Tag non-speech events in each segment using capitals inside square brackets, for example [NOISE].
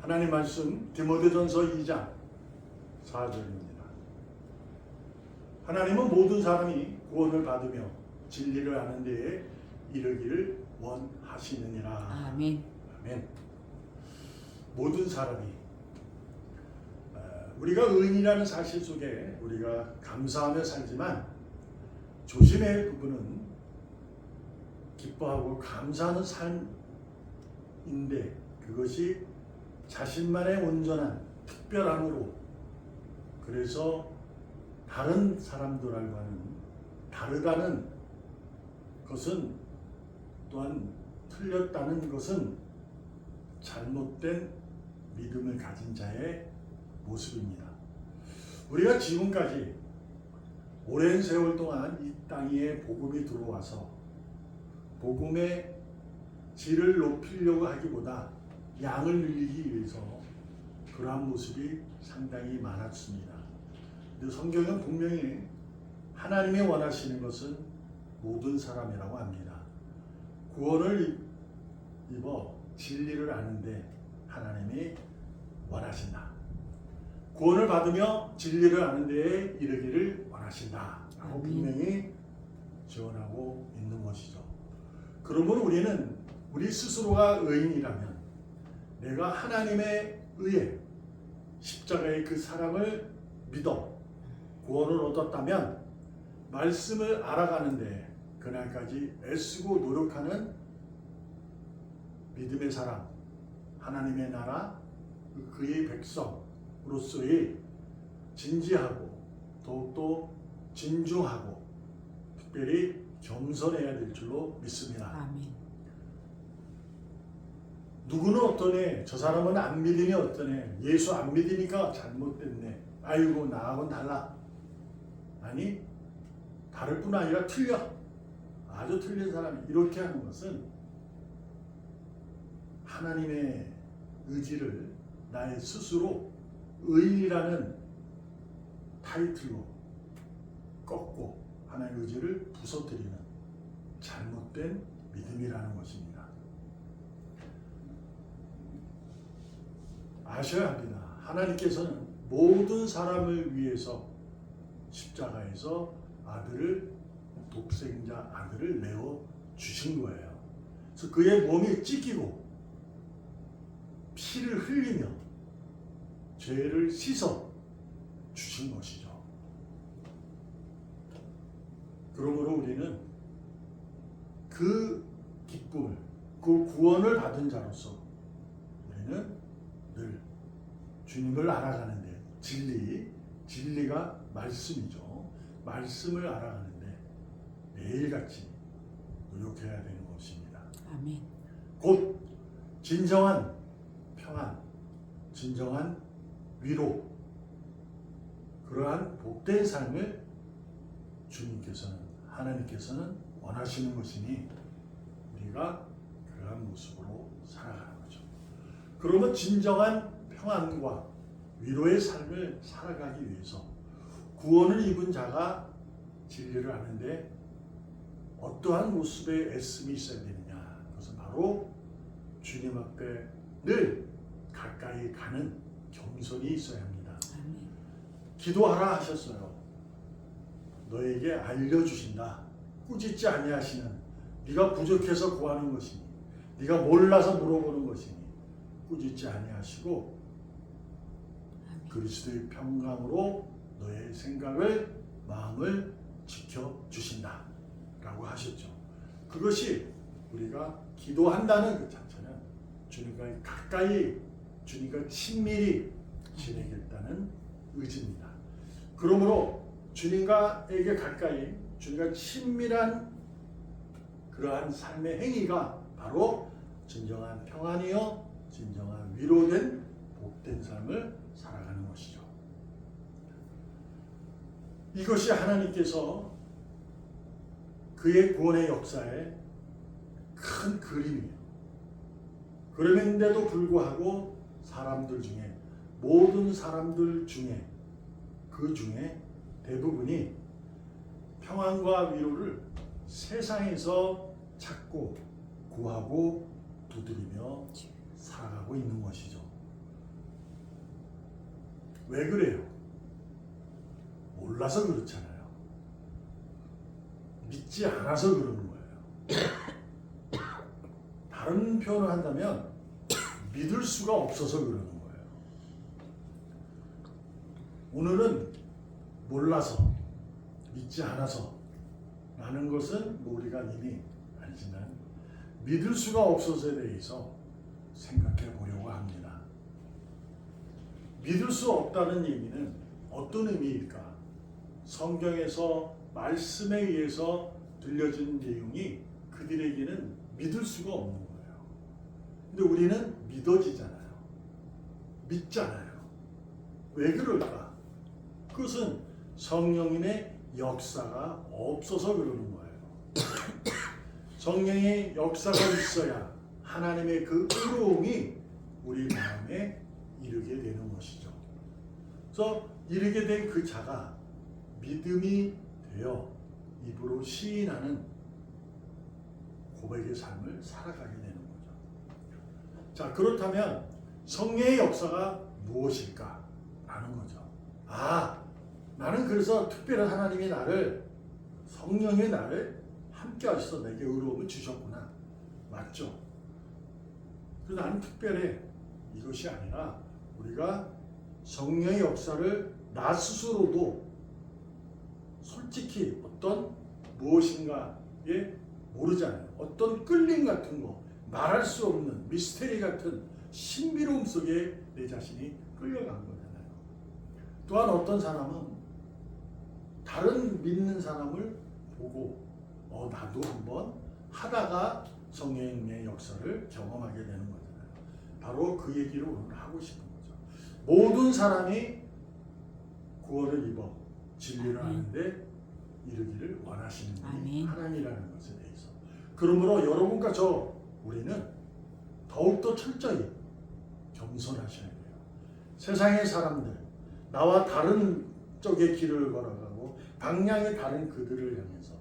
하나님 말씀 디모데전서 2장 4절입니다. 하나님은 모든 사람이 구원을 받으며 진리를 아는 데에 이르기를 원하시느니라. 아멘. 아멘. 모든 사람이 어, 우리가 의인이라는 사실 속에 우리가 감사하며 살지만 조심해야 할 부분은 기뻐하고 감사하는 삶인데 그것이 자신만의 온전한 특별함으로 그래서 다른 사람들과는 다르다는 것은 또한 틀렸다는 것은 잘못된 믿음을 가진 자의 모습입니다. 우리가 지금까지 오랜 세월 동안 이 땅에 복음이 들어와서 복음의 질을 높이려고 하기보다 양을 늘리기 위해서 그러한 모습이 상당히 많았습니다. 근데 성경은 분명히 하나님이 원하시는 것은 모든 사람이라고 합니다. 구원을 입어 진리를 아는데 하나님이 원하신다. 구원을 받으며 진리를 아는 데에 이르기를 원하신다. 라고. 분명히 지원하고 있는 것이죠. 그러면 우리는 우리 스스로가 의인이라면 내가 하나님의 의에 십자가의 그 사랑을 믿어 구원을 얻었다면 말씀을 알아가는데 그날까지 애쓰고 노력하는 믿음의 사람, 하나님의 나라, 그 그의 백성으로서의 진지하고 더욱더 진중하고 특별히 겸손해야 될 줄로 믿습니다. 아멘. 누구는 어떠네, 저 사람은 안 믿으니 어떠네, 예수 안 믿으니까 잘못됐네, 아이고 나하고는 달라. 아니, 다를 뿐 아니라 틀려. 아주 틀린 사람이 이렇게 하는 것은 하나님의 의지를 나의 스스로 의인이라는 타이틀로 꺾고 하나님의 의지를 부서뜨리는 잘못된 믿음이라는 것입니다. 아셔야 합니다. 하나님께서는 모든 사람을 위해서 십자가에서 아들을 독생자 아들을 내어 주신 거예요. 그래서 그의 몸이 찢기고 피를 흘리며 죄를 씻어 주신 것이죠. 그러므로 우리는 그 기쁨을, 그 구원을 받은 자로서 우리는 늘 주님을 알아가는데 진리, 진리가 말씀이죠. 말씀을 알아가는데 매일같이 노력해야 되는 것입니다. 아멘. 곧 진정한 평안, 진정한 위로, 그러한 복된 삶을 주님께서는 하나님께서는 원하시는 것이니 우리가 그러한 모습으로 살아가는. 그러면 진정한 평안과 위로의 삶을 살아가기 위해서 구원을 입은 자가 진리를 아는데 어떠한 모습의 애씀이 있어야 되느냐? 그것은 바로 주님 앞에 늘 가까이 가는 겸손이 있어야 합니다. 기도하라 하셨어요. 너에게 알려주신다. 꾸짖지 아니하시는 네가 부족해서 구하는 것이니 네가 몰라서 물어보는 것이니 꾸짖지 아니하시고. 그리스도의 평강으로 너의 생각을 마음을 지켜 주신다. 라고 하셨죠. 그것이 우리가 기도한다는 그 자체는 주님과 가까이 주님과 친밀히 지내겠다는 의지입니다. 그러므로 주님과에게 가까이 주님과 친밀한 그러한 삶의 행위가 바로 진정한 평안이요 진정한 위로된 복된 삶을 살아가는 것이죠. 이것이 하나님께서 그의 구원의 역사의 큰 그림이에요. 그런데도 불구하고 사람들 중에 모든 사람들 중에 그 중에 대부분이 평안과 위로를 세상에서 찾고 구하고 두드리며 살아가고 있는 것이죠. 왜 그래요? 몰라서 그렇잖아요. 믿지 않아서 그러는 거예요. [COUGHS] 다른 표현을 한다면 믿을 수가 없어서 그러는 거예요. 오늘은 몰라서 믿지 않아서 라는 것은 뭐 우리가 이미 알지만 믿을 수가 없어서에 대해서 생각해 보려고 합니다. 믿을 수 없다는 얘기는 어떤 의미일까? 성경에서 말씀에 의해서 들려진 내용이 그들에게는 믿을 수가 없는 거예요. 근데 우리는 믿어지잖아요. 믿잖아요. 왜 그럴까? 그것은 성령님의 역사가 없어서 그러는 거예요. [COUGHS] 성령의 역사가 있어야 하나님의 그 의로움이 우리 마음에 이르게 되는 것이죠. 그래서 이르게 된 그 자가 믿음이 되어 입으로 시인하는 고백의 삶을 살아가게 되는 거죠. 자, 그렇다면 성령의 역사가 무엇일까? 라는 거죠. 아, 나는 그래서 특별한 하나님이 나를 성령의 나를 함께 하셔서 내게 의로움을 주셨구나. 맞죠? 그래서 나는 특별해. 이것이 아니라 우리가 성령의 역사를 나 스스로도 솔직히 어떤 무엇인가에 모르잖아요. 어떤 끌림 같은 거, 말할 수 없는 미스테리 같은 신비로움 속에 내 자신이 끌려간 거잖아요. 또한 어떤 사람은 다른 믿는 사람을 보고 어 나도 한번 하다가 성령의 역사를 경험하게 되는 거잖아요. 바로 그 얘기를 오늘 하고 싶은 거죠. 모든 사람이 구원을 입어 진리를. 아는데 이르기를 원하시는 분이. 하나님이라는 것에 대해서. 그러므로 여러분과 저 우리는 더욱더 철저히 겸손하셔야 돼요. 세상의 사람들, 나와 다른 쪽의 길을 걸어가고 방향이 다른 그들을 향해서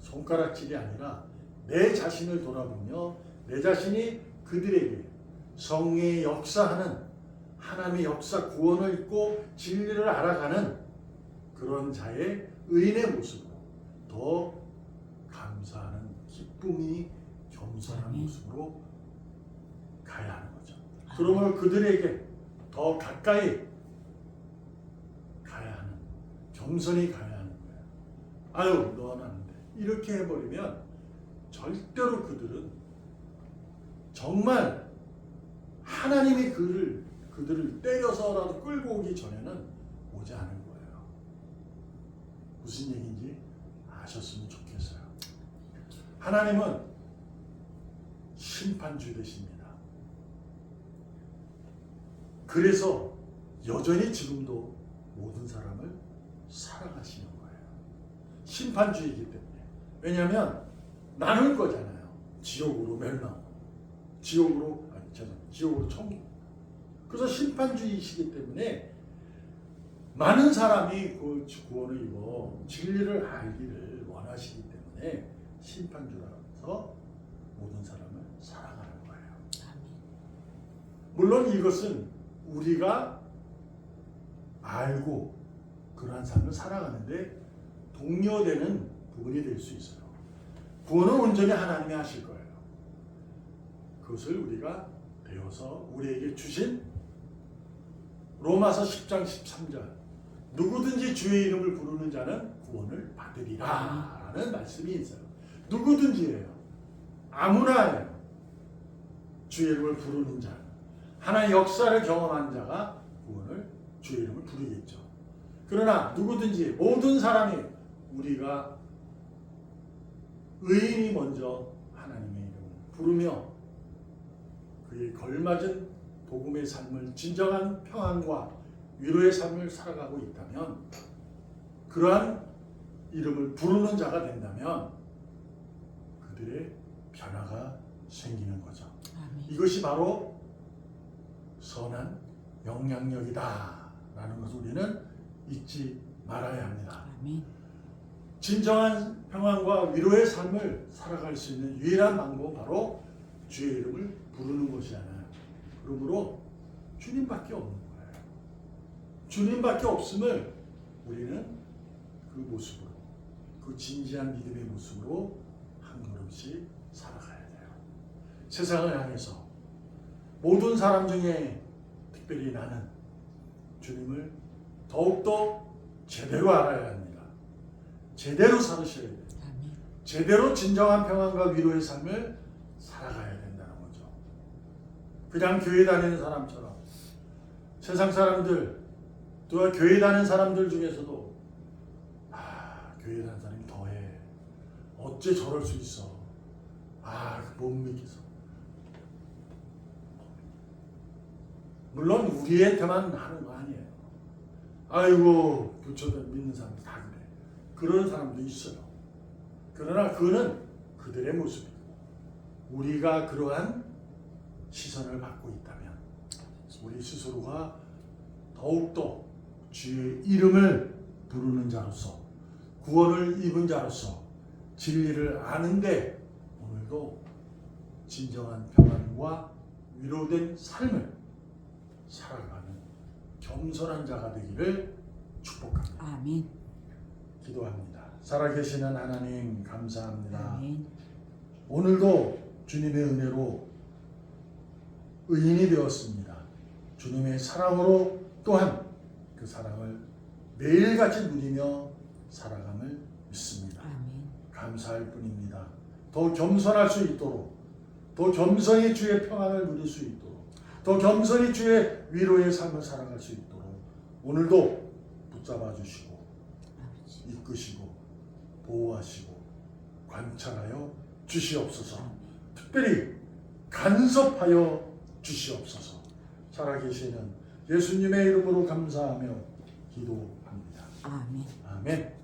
손가락질이 아니라 내 자신을 돌아보며 내 자신이 그들에게 성령의 역사하는 하나님의 역사 구원을 잊고 진리를 알아가는 그런 자의 의인의 모습으로 더 감사하는 기쁨이 겸손한 아멘. 모습으로 가야 하는 거죠. 그러므로 그들에게 더 가까이 가야 하는 겸손히 가야 하는 거예요. 아유 너는 안 돼. 이렇게 해버리면 절대로 그들은 정말 하나님이 그를 그들을 때려서라도 끌고 오기 전에는 오지 않을 거예요. 무슨 얘기인지 아셨으면 좋겠어요. 하나님은 심판주 되십니다. 그래서 여전히 지금도 모든 사람을 사랑하시는 거예요. 심판주이기 때문에. 왜냐하면 나눌 거잖아요. 지옥으로 멸망, 지옥으로 지옥으로 천국. 그래서 심판주의시기 때문에 많은 사람이 그 구원을 입어 진리를 알기를 원하시기 때문에 심판주라서 모든 사람을 사랑하는 거예요. 물론 이것은 우리가 알고 그러한 삶을 살아가는데 동료되는 부분이 될 수 있어요. 구원은 온전히 하나님이 하실 거예요. 그것을 우리가 배워서 우리에게 주신 로마서 10장 13절 누구든지 주의 이름을 부르는 자는 구원을 받으리라 라는 말씀이 있어요. 누구든지예요. 아무나예요. 주의 이름을 부르는 자. 하나의 역사를 경험한 자가 구원을 주의 이름을 부르겠죠. 그러나 누구든지 모든 사람이 우리가 의인이 먼저 하나님의 이름을 부르며 그에 걸맞은 복음의 삶을 진정한 평안과 위로의 삶을 살아가고 있다면 그러한 이름을 부르는 자가 된다면 그들의 변화가 생기는 거죠. 아멘. 이것이 바로 선한 영향력이다라는 것을 우리는 잊지 말아야 합니다. 아멘. 진정한 평안과 위로의 삶을 살아갈 수 있는 유일한 방법은 바로 주의 이름을 부르는 것이잖아요. 그러므로 주님밖에 없는 거예요. 주님밖에 없음을 우리는 그 모습으로 그 진지한 믿음의 모습으로 한 걸음씩 살아가야 돼요. 세상을 향해서 모든 사람 중에 특별히 나는 주님을 더욱더 제대로 알아야 합니다. 제대로 살으셔야 돼요. 제대로 진정한 평안과 위로의 삶을 살아가야 거죠. 그냥 교회 다니는 사람처럼. 세상 사람들 또 교회 다니는 사람들 중에서도 아 교회 다니는 사람이 더해. 어째 저럴 수 있어? 아못 믿겠어. 물론 우리한테만 하는 거 아니에요. 아이고 교초된 믿는 사람들 다 그래. 그런 사람도 있어요. 그러나 그는 그들의 모습이고 우리가 그러한 시선을 받고 있다면 우리 스스로가 더욱더 주의 이름을 부르는 자로서 구원을 입은 자로서 진리를 아는데 오늘도 진정한 평안과 위로된 삶을 살아가는 겸손한 자가 되기를 축복합니다. 아멘. 기도합니다. 살아계시는 하나님 감사합니다. 아멘. 오늘도 주님의 은혜로 의인이 되었습니다. 주님의 사랑으로 또한 그 사랑을 매일같이 누리며 살아감을 믿습니다. 아멘. 감사할 뿐입니다. 더 겸손할 수 있도록, 더 겸손히 주의 평안을 누릴 수 있도록, 더 겸손히 주의 위로의 삶을 살아갈 수 있도록 오늘도 붙잡아 주시고. 이끄시고 보호하시고 관찰하여 주시옵소서. 특별히 간섭하여 주시옵소서. 살아계시는 예수님의 이름으로 감사하며 기도합니다. 아멘. 아멘.